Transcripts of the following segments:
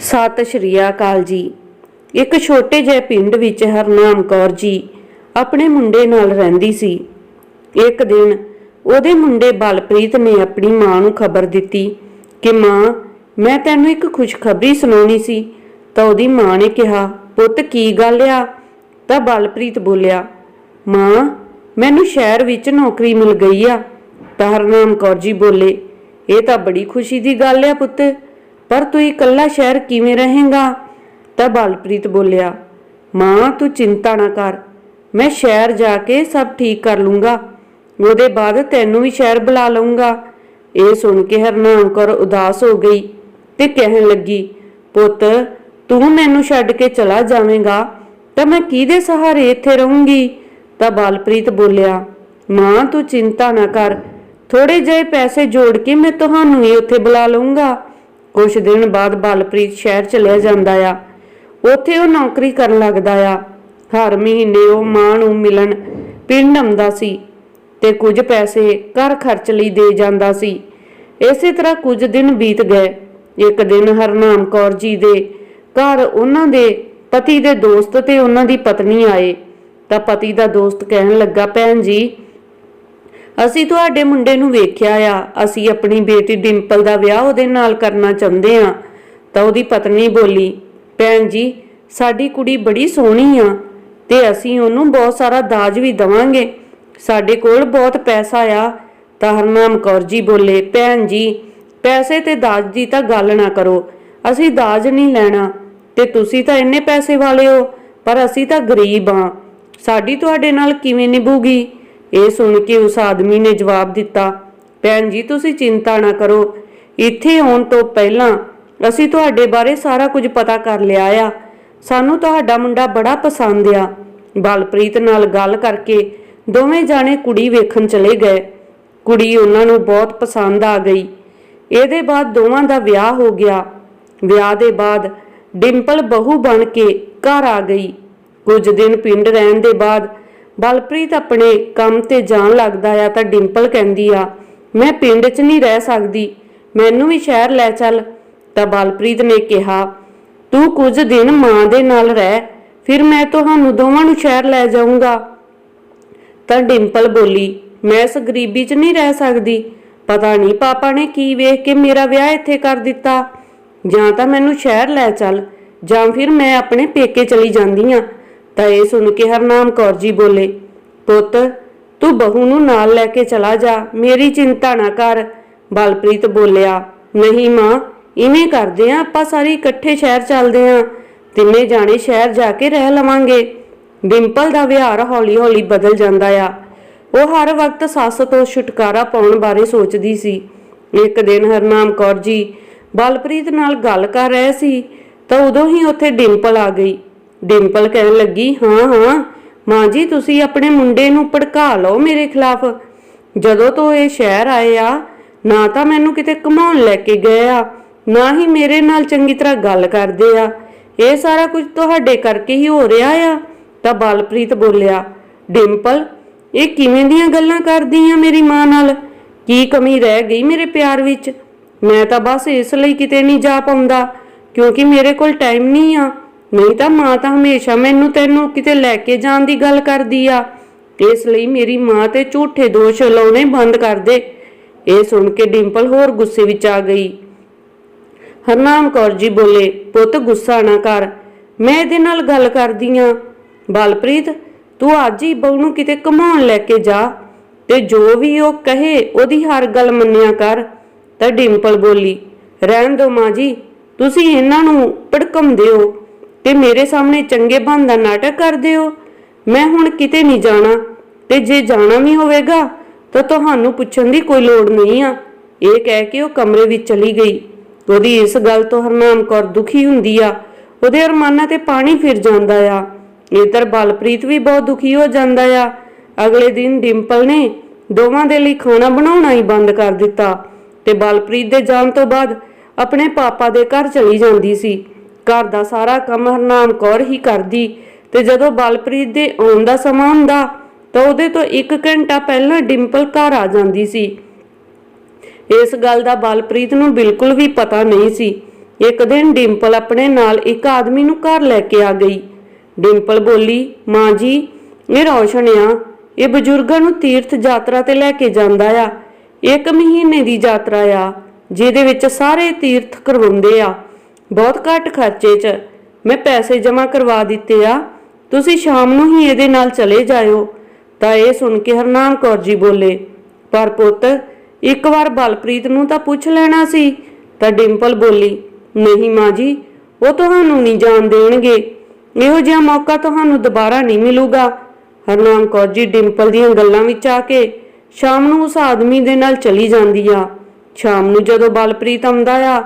ਸਤਿ ਸ਼੍ਰੀ ਅਕਾਲ ਜੀ। ਇੱਕ ਛੋਟੇ ਜਿਹੇ ਪਿੰਡ ਵਿੱਚ ਹਰਨਾਮ ਕੌਰ ਜੀ ਆਪਣੇ ਮੁੰਡੇ ਨਾਲ ਰਹਿੰਦੀ ਸੀ। ਇੱਕ ਦਿਨ ਉਹਦੇ ਮੁੰਡੇ ਬਲਪ੍ਰੀਤ ਨੇ ਆਪਣੀ ਮਾਂ ਨੂੰ ਖਬਰ ਦਿੱਤੀ ਕਿ, ਮਾਂ, ਮੈਂ ਤੈਨੂੰ ਇੱਕ ਖੁਸ਼ਖਬਰੀ ਸੁਣਾਉਣੀ ਸੀ। ਤਾਂ ਉਹਦੀ ਮਾਂ ਨੇ ਕਿਹਾ, ਪੁੱਤ, ਕੀ ਗੱਲ ਆ? ਤਾਂ ਬਲਪ੍ਰੀਤ ਬੋਲਿਆ, ਮਾਂ, ਮੈਨੂੰ ਸ਼ਹਿਰ ਵਿੱਚ ਨੌਕਰੀ ਮਿਲ ਗਈ ਆ। ਤਾਂ ਹਰਨਾਮ ਕੌਰ ਜੀ ਬੋਲੇ, ਇਹ ਤਾਂ ਬੜੀ ਖੁਸ਼ੀ ਦੀ ਗੱਲ ਆ ਪੁੱਤ। ਪਰ ਤੂੰ ਇਕੱਲਾ ਸ਼ਹਿਰ ਕਿਵੇਂ ਰਹੇਂਗਾ? ਤਾਂ ਬਲਪ੍ਰੀਤ ਬੋਲਿਆ, ਮਾਂ, ਤੂੰ ਚਿੰਤਾ ਨਾ ਕਰ। ਮੈਂ ਸ਼ਹਿਰ ਜਾ ਕੇ ਸਭ ਠੀਕ ਕਰ ਲੂੰਗਾ। ਉਹਦੇ ਬਾਅਦ ਤੈਨੂੰ ਵੀ ਸ਼ਹਿਰ ਬੁਲਾ ਲਊਂਗਾ। ਇਹ ਸੁਣ ਕੇ ਹਰਨਾਮ ਕੌਰ ਉਦਾਸ ਹੋ ਗਈ ਤੇ ਕਹਿਣ ਲੱਗੀ, ਪੁੱਤ, ਤੂੰ ਮੈਨੂੰ ਛੱਡ ਕੇ ਚਲਾ ਜਾਵੇਂਗਾ, ਤਾਂ ਮੈਂ ਕਿਹਦੇ ਸਹਾਰੇ ਇੱਥੇ ਰਹੂੰਗੀ? ਤਾਂ ਬਲਪ੍ਰੀਤ ਬੋਲਿਆ, ਮਾਂ, ਤੂੰ ਚਿੰਤਾ ਨਾ ਕਰ। ਥੋੜੇ ਜਿਹੇ ਪੈਸੇ ਜੋੜ ਕੇ ਮੈਂ ਤੁਹਾਨੂੰ ਹੀ ਉੱਥੇ ਬੁਲਾ ਲਊਂਗਾ। ਕੁਝ ਦਿਨ ਬਾਅਦ ਬਲਪ੍ਰੀਤ ਸ਼ਹਿਰ ਚਲਿਆ ਜਾਂਦਾ ਆ। ਉੱਥੇ ਉਹ ਨੌਕਰੀ ਕਰਨ ਲੱਗਦਾ ਆ। ਹਰ ਮਹੀਨੇ ਉਹ ਮਾਂ ਨੂੰ ਮਿਲਣ ਪਿੰਡ ਆਉਂਦਾ ਸੀ ਤੇ ਕੁਝ ਪੈਸੇ ਘਰ ਖਰਚ ਲਈ ਦੇ ਜਾਂਦਾ ਸੀ। ਇਸੇ ਤਰ੍ਹਾਂ ਕੁਝ ਦਿਨ ਬੀਤ ਗਏ। ਇੱਕ ਦਿਨ ਹਰਨਾਮ ਕੌਰ ਜੀ ਦੇ ਘਰ ਉਹਨਾਂ ਦੇ ਪਤੀ ਦੇ ਦੋਸਤ ਤੇ ਉਹਨਾਂ ਦੀ ਪਤਨੀ ਆਏ। ਤਾਂ ਪਤੀ ਦਾ ਦੋਸਤ ਕਹਿਣ ਲੱਗਾ, ਭੈਣ ਜੀ ਅਸੀਂ ਤੁਹਾਡੇ ਮੁੰਡੇ ਨੂੰ ਵੇਖਿਆ ਆ। ਅਸੀਂ ਆਪਣੀ ਬੇਟੀ ਡਿੰਪਲ ਦਾ ਵਿਆਹ ਉਹਦੇ ਨਾਲ ਕਰਨਾ ਚਾਹੁੰਦੇ ਆ। ਤਾਂ ਉਹਦੀ ਪਤਨੀ ਬੋਲੀ, ਭੈਣ ਜੀ, ਸਾਡੀ ਕੁੜੀ ਬੜੀ ਸੋਹਣੀ ਆ ਤੇ ਅਸੀਂ ਉਹਨੂੰ ਬਹੁਤ ਸਾਰਾ ਦਾਜ ਵੀ ਦਵਾਂਗੇ। ਸਾਡੇ ਕੋਲ ਬਹੁਤ ਪੈਸਾ ਆ। ਤਾਂ ਹਰਨਾਮ ਕੌਰ ਜੀ ਬੋਲੇ, ਭੈਣ ਜੀ, ਪੈਸੇ ਤੇ ਦਾਜ ਦੀ ਤਾਂ ਗੱਲ ਨਾ ਕਰੋ। ਅਸੀਂ ਦਾਜ ਨਹੀਂ ਲੈਣਾ ਤੇ ਤੁਸੀਂ ਤਾਂ ਇੰਨੇ ਪੈਸੇ ਵਾਲੇ ਹੋ, ਪਰ ਅਸੀਂ ਤਾਂ ਗਰੀਬ ਆ। ਸਾਡੀ ਤੁਹਾਡੇ ਨਾਲ ਕਿਵੇਂ ਨਿਭੂਗੀ? ਇਹ ਸੁਣ ਕੇ ਉਸ ਆਦਮੀ ਨੇ ਜਵਾਬ ਦਿੱਤਾ, ਭੈਣ ਜੀ, ਤੁਸੀਂ ਚਿੰਤਾ ਨਾ ਕਰੋ। ਇੱਥੇ ਆਉਣ ਤੋਂ ਪਹਿਲਾਂ ਅਸੀਂ ਤੁਹਾਡੇ ਬਾਰੇ ਸਾਰਾ ਕੁਝ ਪਤਾ ਕਰ ਲਿਆ ਆ। ਸਾਨੂੰ ਤੁਹਾਡਾ ਮੁੰਡਾ ਬੜਾ ਪਸੰਦ ਆ। ਬਲਪ੍ਰੀਤ ਨਾਲ ਗੱਲ ਕਰਕੇ ਦੋਵੇਂ ਜਾਣੇ ਕੁੜੀ ਵੇਖਣ ਚਲੇ ਗਏ। ਕੁੜੀ ਉਹਨਾਂ ਨੂੰ ਬਹੁਤ ਪਸੰਦ ਆ ਗਈ। ਇਹਦੇ ਬਾਅਦ ਦੋਵਾਂ ਦਾ ਵਿਆਹ ਹੋ ਗਿਆ। ਵਿਆਹ ਦੇ ਬਾਅਦ ਡਿੰਪਲ ਬਹੂ ਬਣ ਕੇ ਘਰ ਆ ਗਈ। ਕੁਝ ਦਿਨ ਪਿੰਡ ਰਹਿਣ ਦੇ ਬਾਅਦ ਬਲਪ੍ਰੀਤ ਆਪਣੇ ਕੰਮ ਤੇ ਜਾਣ ਲੱਗਦਾ ਆ ਤਾਂ ਡਿੰਪਲ ਕਹਿੰਦੀ ਆ, ਮੈਂ ਪਿੰਡ 'ਚ ਨਹੀਂ ਰਹਿ ਸਕਦੀ, ਮੈਨੂੰ ਵੀ ਸ਼ਹਿਰ ਲੈ ਚੱਲ। ਤਾਂ ਬਲਪ੍ਰੀਤ ਨੇ ਕਿਹਾ, ਤੂੰ ਕੁਝ ਦਿਨ ਮਾਂ ਦੇ ਨਾਲ ਰਹਿ, ਫਿਰ ਮੈਂ ਤੁਹਾਨੂੰ ਦੋਵਾਂ ਨੂੰ ਸ਼ਹਿਰ ਲੈ ਜਾਊਂਗਾ। ਤਾਂ ਡਿੰਪਲ ਬੋਲੀ, ਮੈਂ ਇਸ ਗਰੀਬੀ 'ਚ ਨਹੀਂ ਰਹਿ ਸਕਦੀ, ਪਤਾ ਨਹੀਂ ਪਾਪਾ ਨੇ ਕੀ ਵੇਖ ਕੇ ਮੇਰਾ ਵਿਆਹ ਇੱਥੇ ਕਰ ਦਿੱਤਾ। ਜਾਂ ਤਾਂ ਮੈਨੂੰ ਸ਼ਹਿਰ ਲੈ ਚੱਲ, ਜਾਂ ਫਿਰ ਮੈਂ ਆਪਣੇ ਪੇਕੇ ਚਲੀ ਜਾਂਦੀ ਆ। ਤਾਂ ਇਹ ਸੁਣ ਕੇ ਹਰਨਾਮ ਕੌਰ ਜੀ ਬੋਲੇ, ਪੁੱਤ, ਤੂੰ ਬਹੂ ਨੂੰ ਨਾਲ ਲੈ ਕੇ ਚਲਾ ਜਾ, ਮੇਰੀ ਚਿੰਤਾ ਨਾ ਕਰ। ਬਲਪ੍ਰੀਤ ਬੋਲਿਆ, ਨਹੀਂ ਮਾਂ, ਇਵੇਂ ਕਰਦੇ ਆ, ਆਪਾਂ ਸਾਰੇ ਇਕੱਠੇ ਸ਼ਹਿਰ ਚੱਲਦੇ ਆ। ਤਿੰਨੇ ਜਾਣੇ ਸ਼ਹਿਰ ਜਾ ਕੇ ਰਹਿ ਲਵਾਂਗੇ। ਡਿੰਪਲ ਦਾ ਵਿਹਾਰ ਹੌਲੀ-ਹੌਲੀ ਬਦਲ ਜਾਂਦਾ ਆ। ਉਹ ਹਰ ਵਕਤ ਸੱਸ ਤੋਂ ਛੁਟਕਾਰਾ ਪਾਉਣ ਬਾਰੇ ਸੋਚਦੀ ਸੀ। ਇੱਕ ਦਿਨ ਹਰਨਾਮ ਕੌਰ ਜੀ ਬਲਪ੍ਰੀਤ ਨਾਲ ਗੱਲ ਕਰ ਰਹੇ ਸੀ, ਤਾਂ ਉਦੋਂ ਹੀ ਉੱਥੇ ਡਿੰਪਲ ਆ ਗਈ। ਡਿੰਪਲ ਕਹਿਣ ਲੱਗੀ, ਹਾਂ ਹਾਂ, ਮਾਂ ਜੀ, ਤੁਸੀਂ ਆਪਣੇ ਮੁੰਡੇ ਨੂੰ ਭੜਕਾ ਲਓ ਮੇਰੇ ਖਿਲਾਫ। ਜਦੋਂ ਤੋਂ ਇਹ ਸ਼ਹਿਰ ਆਏ ਆ, ਨਾ ਤਾਂ ਮੈਨੂੰ ਕਿਤੇ ਘਮਾਉਣ ਲੈ ਕੇ ਗਏ ਆ, ਨਾ ਹੀ ਮੇਰੇ ਨਾਲ ਚੰਗੀ ਤਰ੍ਹਾਂ ਗੱਲ ਕਰਦੇ ਆ। ਇਹ ਸਾਰਾ ਕੁਝ ਤੁਹਾਡੇ ਕਰਕੇ ਹੀ ਹੋ ਰਿਹਾ ਆ, ਤਾਂ ਬਲਪ੍ਰੀਤ ਬੋਲਿਆ। ਡਿੰਪਲ, ਇਹ ਕਿਵੇਂ ਦੀਆਂ ਗੱਲਾਂ ਕਰਦੀ ਆ ਮੇਰੀ ਮਾਂ ਨਾਲ? ਕੀ ਕਮੀ ਰਹਿ ਗਈ ਮੇਰੇ ਪਿਆਰ ਵਿੱਚ? ਮੈਂ ਤਾਂ ਬਸ ਇਸ ਲਈ ਕਿਤੇ ਨਹੀਂ ਜਾ ਪਾਉਂਦਾ, ਕਿਉਂਕਿ ਮੇਰੇ ਕੋਲ ਟਾਈਮ ਨਹੀਂ ਆ। ਨਹੀਂ ਤਾਂ ਮਾਂ ਤਾਂ ਹਮੇਸ਼ਾ ਮੈਨੂੰ ਤੈਨੂੰ ਕਿਤੇ ਲੈ ਕੇ ਜਾਣ ਦੀ ਗੱਲ ਕਰਦੀ ਆ। ਇਸ ਲਈ ਮੇਰੀ ਮਾਂ ਤੇ ਝੂਠੇ ਦੋਸ਼ ਲਾਉਣੇ ਬੰਦ ਕਰ ਦੇ। ਇਹ ਸੁਣ ਕੇ ਡਿੰਪਲ ਹੋਰ ਗੁੱਸੇ ਵਿੱਚ ਆ ਗਈ। ਹਰਨਾਮ ਕੌਰ ਜੀ ਬੋਲੇ, ਪੁੱਤ, ਗੁੱਸਾ ਨਾ ਕਰ। ਮੈਂ ਇਹਦੇ ਨਾਲ ਗੱਲ ਕਰਦੀ ਆ। ਬਲਪ੍ਰੀਤ, ਤੂੰ ਅੱਜ ਹੀ ਬਹੂ ਨੂੰ ਕਿਤੇ ਘਮਾਉਣ ਲੈ ਕੇ ਜਾ ਤੇ ਜੋ ਵੀ ਉਹ ਕਹੇ, ਉਹਦੀ ਹਰ ਗੱਲ ਮੰਨਿਆ ਕਰ। ਤਾਂ ਡਿੰਪਲ ਬੋਲੀ, ਰਹਿਣ ਦੋ ਮਾਂ ਜੀ, ਤੁਸੀਂ ਇਹਨਾਂ ਨੂੰ ਭੜਕਾਉਂਦੇ ਹੋ। ਤੇ ਮੇਰੇ ਸਾਹਮਣੇ ਚੰਗੇ ਬਣ ਦਾ ਨਾਟਕ ਕਰਦੇ ਹੋ ਮੈਂ ਹੁਣ ਕਿਤੇ ਨਹੀਂ ਜਾਣਾ ਤੇ ਜੇ ਜਾਣਾ ਵੀ ਹੋਵੇਗਾ, ਤਾਂ ਤੁਹਾਨੂੰ ਪੁੱਛਣ ਦੀ ਕੋਈ ਲੋੜ ਨਹੀਂ ਆ। ਇਹ ਕਹਿ ਕੇ ਉਹ ਕਮਰੇ ਵਿੱਚ ਚਲੀ ਗਈ। ਉਹਦੀ ਇਸ ਗੱਲ ਤੋਂ ਹਰਨਾਮ ਕੌਰ ਦੁਖੀ ਹੁੰਦੀ ਆ। ਉਹਦੇ ਅਰਮਾਨਾਂ ਤੇ ਪਾਣੀ ਫਿਰ ਜਾਂਦਾ ਆ। ਇਧਰ ਬਲਪ੍ਰੀਤ ਵੀ ਬਹੁਤ ਦੁਖੀ ਹੋ ਜਾਂਦਾ ਆ। ਅਗਲੇ ਦਿਨ ਡਿੰਪਲ ਨੇ ਦੋਵਾਂ ਦੇ ਲਈ ਖਾਣਾ ਬਣਾਉਣਾ ਹੀ ਬੰਦ ਕਰ ਦਿੱਤਾ ਤੇ ਬਲਪ੍ਰੀਤ ਦੇ ਜਾਣ ਤੋਂ ਬਾਅਦ ਆਪਣੇ ਪਾਪਾ ਦੇ ਘਰ ਚਲੀ ਜਾਂਦੀ ਸੀ। ਘਰ ਦਾ ਸਾਰਾ ਕੰਮ ਹਰਨਾਮ ਕੌਰ ਹੀ ਕਰਦੀ ਤੇ ਜਦੋਂ ਬਲਪ੍ਰੀਤ ਦੇ ਆਉਣ ਦਾ ਸਮਾਂ ਹੁੰਦਾ ਤਾਂ ਉਹਦੇ ਤੋਂ 1 ਘੰਟਾ ਪਹਿਲਾਂ ਡਿੰਪਲ ਘਰ ਆ ਜਾਂਦੀ ਸੀ। ਇਸ ਗੱਲ ਦਾ ਬਲਪ੍ਰੀਤ ਨੂੰ ਬਿਲਕੁਲ ਵੀ ਪਤਾ ਨਹੀਂ ਸੀ। ਇੱਕ ਦਿਨ ਡਿੰਪਲ ਆਪਣੇ ਨਾਲ ਇੱਕ ਆਦਮੀ ਨੂੰ ਘਰ ਲੈ ਕੇ ਆ ਗਈ। ਡਿੰਪਲ ਬੋਲੀ, ਮਾਂ ਜੀ, ਇਹ ਰੌਸ਼ਨ ਆ। ਇਹ ਬਜ਼ੁਰਗਾਂ ਨੂੰ ਤੀਰਥ ਯਾਤਰਾ ਤੇ ਲੈ ਕੇ ਜਾਂਦਾ ਆ। ਇੱਕ ਮਹੀਨੇ ਦੀ ਯਾਤਰਾ ਆ, ਜਿਹਦੇ ਵਿੱਚ ਸਾਰੇ ਤੀਰਥ ਕਰਵਾਉਂਦੇ ਆ। ਬਹੁਤ ਘੱਟ ਖਰਚੇ 'ਚ। ਮੈਂ ਪੈਸੇ ਜਮ੍ਹਾਂ ਕਰਵਾ ਦਿੱਤੇ ਆ। ਤੁਸੀਂ ਸ਼ਾਮ ਨੂੰ ਹੀ ਇਹਦੇ ਨਾਲ ਚਲੇ ਜਾਇਓ। ਤਾਂ ਇਹ ਸੁਣ ਕੇ ਹਰਨਾਮ ਕੌਰ ਜੀ ਬੋਲੇ, ਪਰ ਪੁੱਤ, ਇੱਕ ਵਾਰ ਬਲਪ੍ਰੀਤ ਨੂੰ ਤਾਂ ਪੁੱਛ ਲੈਣਾ ਸੀ। ਤਾਂ ਡਿੰਪਲ ਬੋਲੀ, ਨਹੀਂ ਮਾਂ ਜੀ, ਉਹ ਤੁਹਾਨੂੰ ਨਹੀਂ ਜਾਣ ਦੇਣਗੇ। ਇਹੋ ਜਿਹਾ ਮੌਕਾ ਤੁਹਾਨੂੰ ਦੁਬਾਰਾ ਨਹੀਂ ਮਿਲੂਗਾ। ਹਰਨਾਮ ਕੌਰ ਜੀ ਡਿੰਪਲ ਦੀਆਂ ਗੱਲਾਂ ਵਿੱਚ ਆ ਕੇ ਸ਼ਾਮ ਨੂੰ ਉਸ ਆਦਮੀ ਦੇ ਨਾਲ ਚਲੀ ਜਾਂਦੀ ਆ। ਸ਼ਾਮ ਨੂੰ ਜਦੋਂ ਬਲਪ੍ਰੀਤ ਆਉਂਦਾ ਆ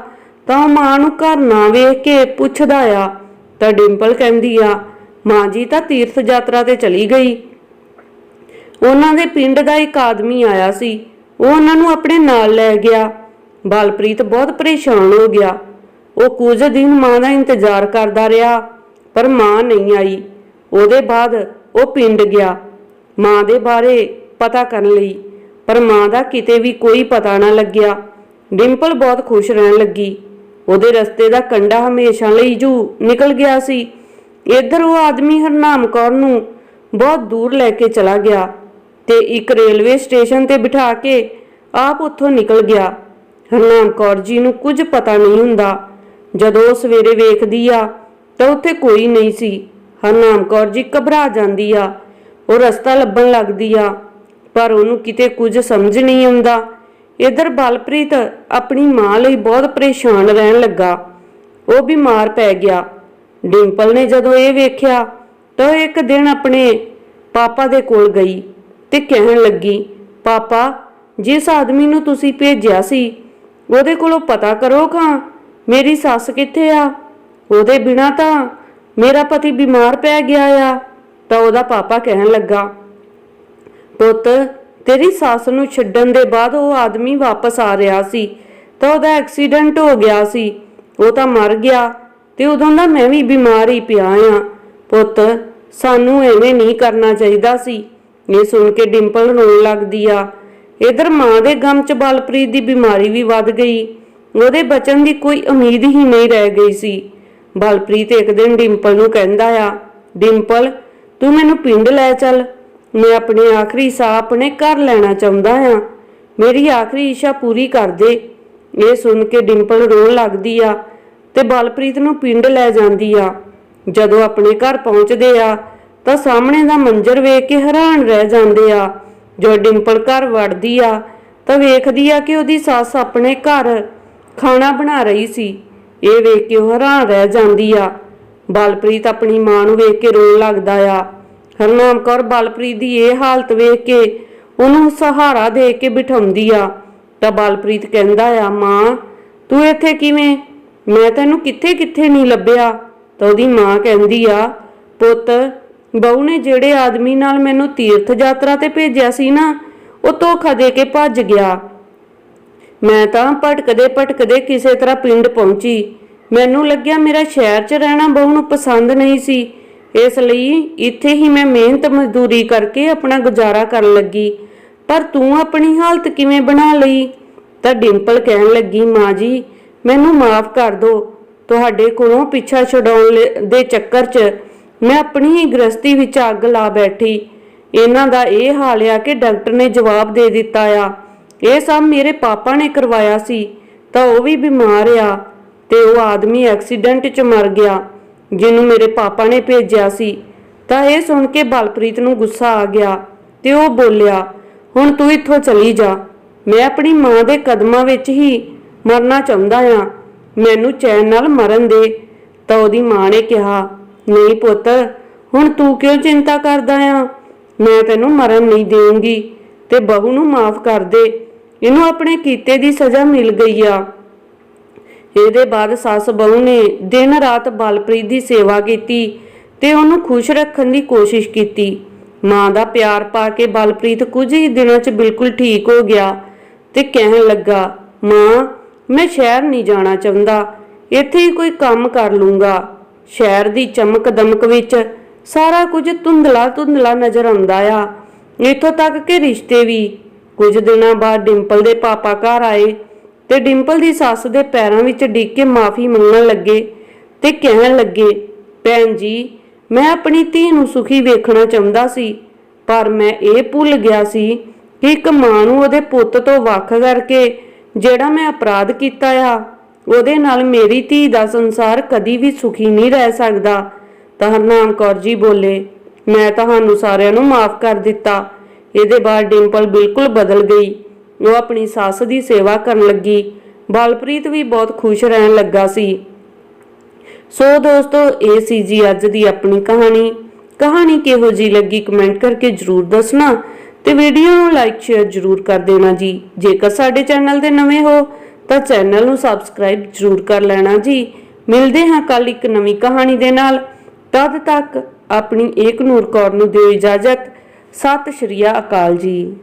ਤਾਂ ਉਹ ਮਾਂ ਨੂੰ ਘਰ ਨਾ ਵੇਖ ਕੇ ਪੁੱਛਦਾ ਆ, ਤਾਂ ਡਿੰਪਲ ਕਹਿੰਦੀ ਆ, ਮਾਂ ਜੀ, ਤਾਂ ਤੀਰਥ ਯਾਤਰਾ ਤੇ ਚਲੀ ਗਈ। ਉਹਨਾਂ ਦੇ ਪਿੰਡ ਦਾ ਇੱਕ ਆਦਮੀ ਆਇਆ ਸੀ। ਉਹ ਉਹਨਾਂ ਨੂੰ ਆਪਣੇ ਨਾਲ ਲੈ ਗਿਆ। ਬਲਪ੍ਰੀਤ ਬਹੁਤ ਪਰੇਸ਼ਾਨ ਹੋ ਗਿਆ। ਉਹ ਕੁਝ ਦਿਨ ਮਾਂ ਦਾ ਇੰਤਜ਼ਾਰ ਕਰਦਾ ਰਿਹਾ, ਪਰ ਮਾਂ ਨਹੀਂ ਆਈ। ਉਹਦੇ ਬਾਅਦ ਉਹ ਪਿੰਡ ਗਿਆ। ਮਾਂ ਦੇ ਬਾਰੇ ਪਤਾ ਕਰਨ ਲਈ, ਪਰ ਮਾਂ ਦਾ ਕਿਤੇ ਵੀ ਕੋਈ ਪਤਾ ਨਾ ਲੱਗਿਆ। ਡਿੰਪਲ ਬਹੁਤ ਖੁਸ਼ ਰਹਿਣ ਲੱਗੀ। ਉਹਦੇ ਰਸਤੇ ਦਾ ਕੰਡਾ ਹਮੇਸ਼ਾ ਲਈ ਜੂ ਨਿਕਲ ਗਿਆ ਸੀ। ਇੱਧਰ ਉਹ ਆਦਮੀ ਹਰਨਾਮ ਕੌਰ ਨੂੰ ਬਹੁਤ ਦੂਰ ਲੈ ਕੇ ਚਲਾ ਗਿਆ ਤੇ ਇੱਕ ਰੇਲਵੇ ਸਟੇਸ਼ਨ ਤੇ ਬਿਠਾ ਕੇ ਆਪ ਉੱਥੋਂ ਨਿਕਲ ਗਿਆ। ਹਰਨਾਮ ਕੌਰ ਜੀ ਨੂੰ ਕੁਝ ਪਤਾ ਨਹੀਂ ਹੁੰਦਾ। ਜਦੋਂ ਉਹ ਸਵੇਰੇ ਵੇਖਦੀ ਆ, ਤਾਂ ਉੱਥੇ ਕੋਈ ਨਹੀਂ ਸੀ। ਹਰਨਾਮ ਕੌਰ ਜੀ ਘਬਰਾ ਜਾਂਦੀ ਆ, ਉਹ ਰਸਤਾ ਲੱਭਣ ਲੱਗਦੀ ਆ, ਪਰ ਉਹਨੂੰ ਕਿਤੇ ਕੁਝ ਸਮਝ ਨਹੀਂ ਆਉਂਦਾ। ਇਧਰ ਬਲਪ੍ਰੀਤ ਆਪਣੀ ਮਾਂ ਲਈ ਬਹੁਤ ਪਰੇਸ਼ਾਨ ਰਹਿਣ ਲੱਗਾ। ਉਹ ਬਿਮਾਰ ਪੈ ਗਿਆ। ਡਿੰਪਲ ਨੇ ਜਦੋਂ ਇਹ ਵੇਖਿਆ ਤਾਂ ਉਹ ਇੱਕ ਦਿਨ ਆਪਣੇ ਪਾਪਾ ਦੇ ਕੋਲ ਗਈ ਤੇ ਕਹਿਣ ਲੱਗੀ, ਪਾਪਾ, ਜਿਸ ਆਦਮੀ ਨੂੰ ਤੁਸੀਂ ਭੇਜਿਆ ਸੀ, ਉਹਦੇ ਕੋਲੋਂ ਪਤਾ ਕਰੋ ਖਾਂ, ਮੇਰੀ ਸੱਸ ਕਿੱਥੇ ਆ? ਉਹਦੇ ਬਿਨਾ ਤਾਂ ਮੇਰਾ ਪਤੀ ਬਿਮਾਰ ਪੈ ਗਿਆ ਆ। ਤਾਂ ਉਹਦਾ ਪਾਪਾ ਕਹਿਣ ਲੱਗਾ, ਪੁੱਤ ਤੇਰੀ ਸੱਸ ਨੂੰ ਛੱਡਣ ਦੇ ਬਾਅਦ ਉਹ ਆਦਮੀ ਵਾਪਸ ਆ ਰਿਹਾ ਸੀ, ਤਾਂ ਉਹਦਾ ਐਕਸੀਡੈਂਟ ਹੋ ਗਿਆ ਸੀ। ਉਹ ਤਾਂ ਮਰ ਗਿਆ ਤੇ ਉਦੋਂ ਦਾ ਮੈਂ ਵੀ ਬਿਮਾਰ ਹੀ ਪਿਆ ਆ ਪੁੱਤ, ਸਾਨੂੰ ਐਵੇਂ ਨਹੀਂ ਕਰਨਾ ਚਾਹੀਦਾ ਸੀ। ਇਹ ਸੁਣ ਕੇ ਡਿੰਪਲ ਰੋਣ ਲੱਗਦੀ ਆ। ਇਧਰ ਮਾਂ ਦੇ ਗਮ ਚ ਬਲਪ੍ਰੀਤ ਦੀ ਬਿਮਾਰੀ ਵੀ ਵੱਧ ਗਈ। ਉਹਦੇ ਬਚਣ ਦੀ ਕੋਈ ਉਮੀਦ ਹੀ ਨਹੀਂ ਰਹਿ ਗਈ ਸੀ। ਬਲਪ੍ਰੀਤ ਇੱਕ ਦਿਨ ਡਿੰਪਲ ਨੂੰ ਕਹਿੰਦਾ ਆ, ਡਿੰਪਲ, ਤੂੰ ਮੈਨੂੰ ਪਿੰਡ ਲੈ ਚੱਲ। ਮੈਂ ਆਪਣੇ ਆਖਰੀ ਸਾਹ ਆਪਣੇ ਘਰ ਲੈਣਾ ਚਾਹੁੰਦਾ ਹਾਂ। ਮੇਰੀ ਆਖਰੀ ਇੱਛਾ ਪੂਰੀ ਕਰ ਦੇ। ਇਹ ਸੁਣ ਕੇ ਡਿੰਪਲ ਰੋਣ ਲੱਗਦੀ ਆ ਤੇ ਬਲਪ੍ਰੀਤ ਨੂੰ ਪਿੰਡ ਲੈ ਜਾਂਦੀ ਆ। ਜਦੋਂ ਆਪਣੇ ਘਰ ਪਹੁੰਚਦੇ ਆ, ਤਾਂ ਸਾਹਮਣੇ ਦਾ ਮੰਜ਼ਰ ਵੇਖ ਕੇ ਹੈਰਾਨ ਰਹਿ ਜਾਂਦੇ ਆ। ਜੋ ਡਿੰਪਲ ਘਰ ਵੜਦੀ ਆ, ਤਾਂ ਵੇਖਦੀ ਆ ਕਿ ਉਹਦੀ ਸੱਸ ਆਪਣੇ ਘਰ ਖਾਣਾ ਬਣਾ ਰਹੀ ਸੀ। ਇਹ ਵੇਖ ਕੇ ਉਹ ਹੈਰਾਨ ਰਹਿ ਜਾਂਦੀ ਆ। ਬਲਪ੍ਰੀਤ ਆਪਣੀ ਮਾਂ ਨੂੰ ਵੇਖ ਕੇ ਰੋਣ ਲੱਗਦਾ ਆ। ਹਰਨਾਮ ਕੌਰ ਬਲਪ੍ਰੀਤ ਦੀ ਇਹ ਹਾਲਤ ਵੇਖ ਕੇ ਉਹਨੂੰ ਸਹਾਰਾ ਦੇ ਕੇ ਬਿਠਾਉਂਦੀ ਆ। ਤਾਂ ਬਲਪ੍ਰੀਤ ਕਹਿੰਦਾ ਆ, ਮਾਂ, ਤੂੰ ਇੱਥੇ ਕਿਵੇਂ? ਮੈਂ ਤੈਨੂੰ ਕਿੱਥੇ ਕਿੱਥੇ ਨਹੀਂ ਲੱਭਿਆ? ਤਾਂ ਉਹਦੀ ਮਾਂ ਕਹਿੰਦੀ ਆ, ਪੁੱਤ, ਬਹੂ ਨੇ ਜਿਹੜੇ ਆਦਮੀ ਨਾਲ ਮੈਨੂੰ ਤੀਰਥ ਯਾਤਰਾ ਤੇ ਭੇਜਿਆ ਸੀ ਨਾ, ਉਹ ਧੋਖਾ ਦੇ ਕੇ ਭੱਜ ਗਿਆ। ਮੈਂ ਤਾਂ ਭਟਕਦੇ ਭਟਕਦੇ ਕਿਸੇ ਤਰ੍ਹਾਂ ਪਿੰਡ ਪਹੁੰਚੀ। ਮੈਨੂੰ ਲੱਗਿਆ ਮੇਰਾ ਸ਼ਹਿਰ 'ਚ ਰਹਿਣਾ ਬਹੂ ਨੂੰ ਪਸੰਦ ਨਹੀਂ ਸੀ। ਇਸ ਲਈ ਇੱਥੇ ਹੀ ਮੈਂ ਮਿਹਨਤ ਮਜ਼ਦੂਰੀ ਕਰਕੇ ਆਪਣਾ ਗੁਜ਼ਾਰਾ ਕਰਨ ਲੱਗੀ। ਪਰ ਤੂੰ ਆਪਣੀ ਹਾਲਤ ਕਿਵੇਂ ਬਣਾ ਲਈ? ਤਾਂ ਡਿੰਪਲ ਕਹਿਣ ਲੱਗੀ, ਮਾਂ ਜੀ, ਮੈਨੂੰ ਮਾਫ ਕਰ ਦਿਓ ਤੁਹਾਡੇ ਕੋਲੋਂ ਪਿੱਛਾ ਛਡਾਉਣ ਲ- ਦੇ ਚੱਕਰ 'ਚ ਮੈਂ ਆਪਣੀ ਹੀ ਗ੍ਰਸਤੀ ਵਿੱਚ ਅੱਗ ਲਾ ਬੈਠੀ। ਇਹਨਾਂ ਦਾ ਇਹ ਹਾਲ ਆ ਕਿ ਡਾਕਟਰ ਨੇ ਜਵਾਬ ਦੇ ਦਿੱਤਾ ਆ। ਇਹ ਸਭ ਮੇਰੇ ਪਾਪਾ ਨੇ ਕਰਵਾਇਆ ਸੀ, ਤਾਂ ਉਹ ਵੀ ਬਿਮਾਰ ਆ ਤੇ ਉਹ ਆਦਮੀ ਐਕਸੀਡੈਂਟ 'ਚ ਮਰ ਗਿਆ। ਜਿਹਨੂੰ ਮੇਰੇ ਪਾਪਾ ਨੇ ਭੇਜਿਆ ਸੀ, ਤਾਂ ਇਹ ਸੁਣ ਕੇ ਬਲਪ੍ਰੀਤ ਨੂੰ ਗੁੱਸਾ ਆ ਗਿਆ ਤੇ ਉਹ ਬੋਲਿਆ, ਹੁਣ ਤੂੰ ਇੱਥੋਂ ਚਲੀ ਜਾ, ਮੈਂ ਆਪਣੀ ਮਾਂ ਦੇ ਕਦਮਾਂ ਵਿੱਚ ਹੀ ਮਰਨਾ ਚਾਹੁੰਦਾ ਆ ਮੈਨੂੰ ਚੈਨ ਨਾਲ ਮਰਨ ਦੇ। ਤਾਂ ਉਹਦੀ ਮਾਂ ਨੇ ਕਿਹਾ, ਨਹੀਂ ਪੁੱਤ, ਹੁਣ ਤੂੰ ਕਿਉਂ ਚਿੰਤਾ ਕਰਦਾ ਆ? ਮੈਂ ਤੈਨੂੰ ਮਰਨ ਨਹੀਂ ਦੇਵਾਂਗੀ ਤੇ ਬਹੂ ਨੂੰ ਮਾਫ ਕਰ ਦੇ, ਇਹਨੂੰ ਆਪਣੇ ਕੀਤੇ ਦੀ ਸਜ਼ਾ ਮਿਲ ਗਈ ਆ। ਇਹਦੇ ਬਾਅਦ ਸੱਸ ਬਹੂ ਨੇ ਦਿਨ ਰਾਤ ਬਲਪ੍ਰੀਤ ਦੀ ਸੇਵਾ ਕੀਤੀ ਤੇ ਉਹਨੂੰ ਖੁਸ਼ ਰੱਖਣ ਦੀ ਕੋਸ਼ਿਸ਼ ਕੀਤੀ। ਮਾਂ ਦਾ ਪਿਆਰ ਪਾ ਕੇ ਬਲਪ੍ਰੀਤ ਕੁਝ ਹੀ ਦਿਨਾਂ 'ਚ ਬਿਲਕੁਲ ਠੀਕ ਹੋ ਗਿਆ ਤੇ ਕਹਿਣ ਲੱਗਾ, ਮਾਂ, ਮੈਂ ਸ਼ਹਿਰ ਨਹੀਂ ਜਾਣਾ ਚਾਹੁੰਦਾ, ਇੱਥੇ ਹੀ ਕੋਈ ਕੰਮ ਕਰ ਲੂੰਗਾ। ਸ਼ਹਿਰ ਦੀ ਚਮਕ ਦਮਕ ਵਿੱਚ ਸਾਰਾ ਕੁਝ ਧੁੰਦਲਾ ਧੁੰਦਲਾ ਨਜ਼ਰ ਆਉਂਦਾ ਆ। ਇਥੋਂ ਤੱਕ ਕਿ ਰਿਸ਼ਤੇ ਵੀ। ਕੁਝ ਦਿਨਾਂ ਬਾਅਦ ਡਿੰਪਲ ਦੇ ਪਾਪਾ ਘਰ ਆਏ। ਤੇ ਡਿੰਪਲ ਦੀ ਸੱਸ ਦੇ ਪੈਰਾਂ ਵਿੱਚ ਡਿੱਗ ਕੇ ਮਾਫੀ ਮੰਗਣ ਲੱਗੇ ਤੇ ਕਹਿਣ ਲੱਗੇ, ਭੈਣ ਜੀ, ਮੈਂ ਆਪਣੀ ਧੀ ਨੂੰ ਸੁਖੀ ਵੇਖਣਾ ਚਾਹੁੰਦਾ ਸੀ, ਪਰ ਮੈਂ ਇਹ ਭੁੱਲ ਗਿਆ ਸੀ ਕਿ ਇੱਕ ਮਾਂ ਨੂੰ ਉਹਦੇ ਪੁੱਤ ਤੋਂ ਵੱਖ ਕਰਕੇ ਜਿਹੜਾ ਮੈਂ ਅਪਰਾਧ ਕੀਤਾ ਆ, ਉਹਦੇ ਨਾਲ ਮੇਰੀ ਧੀ ਦਾ ਸੰਸਾਰ ਕਦੀ ਵੀ ਸੁਖੀ ਨਹੀਂ ਰਹਿ ਸਕਦਾ। ਤਾਂ ਹਰਨਾਮ ਕੌਰ ਜੀ ਬੋਲੇ, ਮੈਂ ਤੁਹਾਨੂੰ ਸਾਰਿਆਂ ਨੂੰ ਮਾਫ ਕਰ ਦਿੱਤਾ। ਇਹਦੇ ਬਾਅਦ ਡਿੰਪਲ ਬਿਲਕੁਲ ਬਦਲ ਗਈ। ਉਹ ਆਪਣੀ ਸੱਸ ਦੀ ਸੇਵਾ ਕਰਨ ਲੱਗੀ। ਬਲਪ੍ਰੀਤ ਵੀ ਬਹੁਤ ਖੁਸ਼ ਰਹਿਣ ਲੱਗਾ ਸੀ। ਸੋ ਦੋਸਤੋ, ਇਹ ਸੀ ਜੀ ਅੱਜ ਦੀ ਆਪਣੀ ਕਹਾਣੀ। ਕਹਾਣੀ ਕਿਹੋ ਜੀ ਲੱਗੀ ਕਮੈਂਟ ਕਰਕੇ ਜਰੂਰ ਦੱਸਣਾ ਤੇ ਵੀਡੀਓ ਨੂੰ ਲਾਈਕ, ਸ਼ੇਅਰ ਜਰੂਰ ਕਰ ਦੇਣਾ ਜੀ। ਜੇਕਰ ਸਾਡੇ ਚੈਨਲ ਤੇ ਨਵੇਂ ਹੋ, ਤਾਂ ਚੈਨਲ ਨੂੰ ਸਬਸਕ੍ਰਾਈਬ ਜਰੂਰ ਕਰ ਲੈਣਾ ਜੀ। ਮਿਲਦੇ ਹਾਂ ਕੱਲ ਇੱਕ ਨਵੀਂ ਕਹਾਣੀ ਦੇ ਨਾਲ। ਤਦ ਤੱਕ ਆਪਣੀ ਏਕ ਨੂਰ ਕੌਰ ਨੂੰ ਦਿਓ ਇਜਾਜ਼ਤ। ਸਤਿ ਸ਼੍ਰੀ ਅਕਾਲ ਜੀ।